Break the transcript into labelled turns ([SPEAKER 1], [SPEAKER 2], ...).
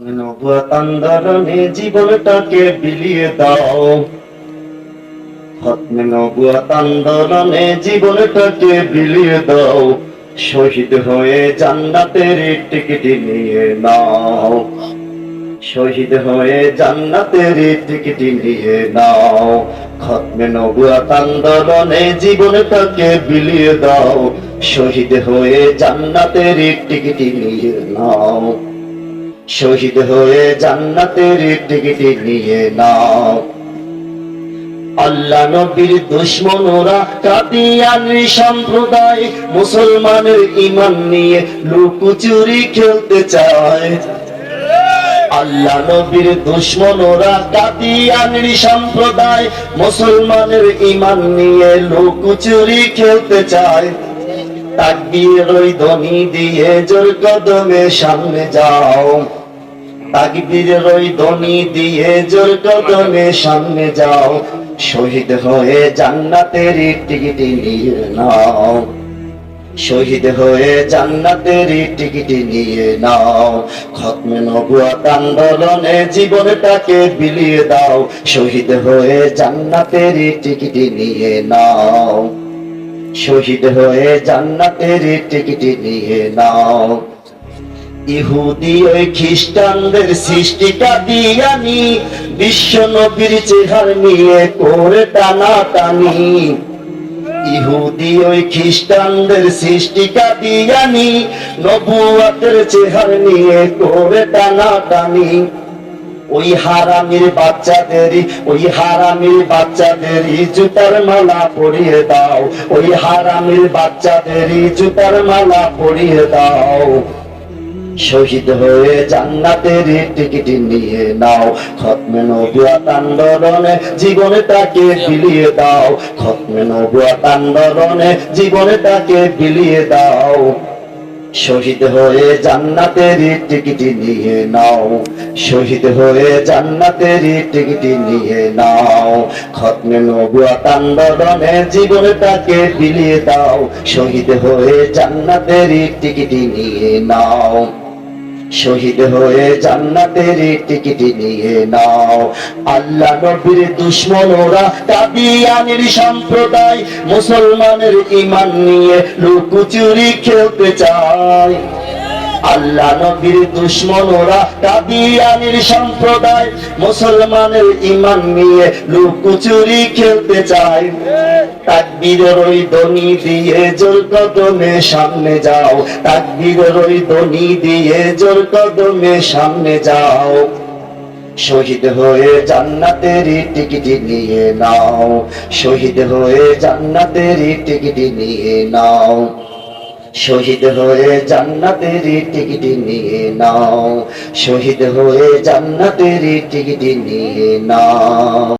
[SPEAKER 1] নবুয়াত আন্দোলনে জীবনটাকে বিলিয়ে দাও। খতমে নবুয়াত জীবনটাকে বিলিয়ে দাও। শহীদ হয়ে জান্নাতের টিকিট নিয়ে নাও। শহীদ হয়ে জান্নাতের টিকিট নিয়ে নাও। খতমে জীবনটাকে বিলিয়ে দাও। শহীদ হয়ে জান্নাতের টিকিট নিয়ে নাও। শহীদ হয়ে জান্নাতের টিকিট নিয়ে নাও। আল্লাহ নবীর দুশ্মনরা কাদিয়ানি সম্প্রদায়, মুসলমানের ইমান নিয়ে লুকোচুরি খেলতে চায়। আল্লাহ নবীর দুশ্মনরা কাদিয়ানি সম্প্রদায়, মুসলমানের ইমান নিয়ে লুকোচুরি খেলতে চায়। তাকবীর ওই ধ্বনি দিয়ে জোর কদমে সামনে যাও। তাকবীরের ওই ধ্বনি দিয়ে জোর কদমে সামনে যাও। শহীদ হয়ে জান্নাতের টিকিট নিয়ে নাও। শহীদ হয়ে জান্নাতের টিকিট নিয়ে নাও। খতমে নবুয়াত আন্দোলনে জীবনটাকে বিলিয়ে দাও। শহীদ হয়ে জান্নাতের টিকিট নিয়ে নাও। শহীদ হয়ে জান্নাতের টিকিট নিয়ে নাও। ইহুদি ওই খ্রিস্টানদের সৃষ্টিটা দিয়ানি, বিশ্ব নবীর চেহার নিয়ে করে টানা টানি ইহুদি ওই খ্রিস্টানদের সৃষ্টিটা নবুয়াতের চেহার নিয়ে করে টানা টানি ওই হারামির ওই হারামির জুতার মালা পরিয়ে দাও। ওই হারামির বাচ্চাদেরই জুতার মালা পরিয়ে দাও। শহীদ হয়ে জান্নাতের টিকিট নিয়ে নাও। খতমে নবুয়াত আন্দোলনে জীবনে তাকে বিলিয়ে দাও। খতমে নবুয়াত আন্দোলনে জীবনে তাকে বিলিয়ে দাও। শহীদ হয়ে জান্নাতের টিকিট নিয়ে নাও। শহীদ হয়ে জান্নাতের টিকিট নিয়ে নাও। খতমে নবুয়াত আন্দোলনে জীবনটাকে বিলিয়ে দাও। শহীদ হয়ে জান্নাতের টিকিট নিয়ে নাও। শহীদ হয়ে জান্নাতের টিকিট নিয়ে নাও। আল্লাহ নবীর দুশ্মনরা কাদিয়ানির সম্প্রদায় মুসলমানের ইমান নিয়ে লুকুচুরি খেলতে চায়। আল্লাহ নবীর দুশ্মনরা কাদিয়ানির সম্প্রদায়। মুসলমানের ইমান নিয়ে লুকোচুরি খেলতে চায়। তাকবীরের ওই ধ্বনি দিয়ে জোর কদমে সামনে যাও। তাকবীরের ওই ধ্বনি দিয়ে জোর কদমে সামনে যাও। শহীদ হয়ে জান্নাতের টিকিট নিয়ে নাও। শহীদ হয়ে জান্নাতের টিকিট নিয়ে নাও। শহীদ হয়ে জান্নাতের টিকিট নিয়ে নাও। শহীদ হয়ে জান্নাতের টিকিট নিয়ে নাও।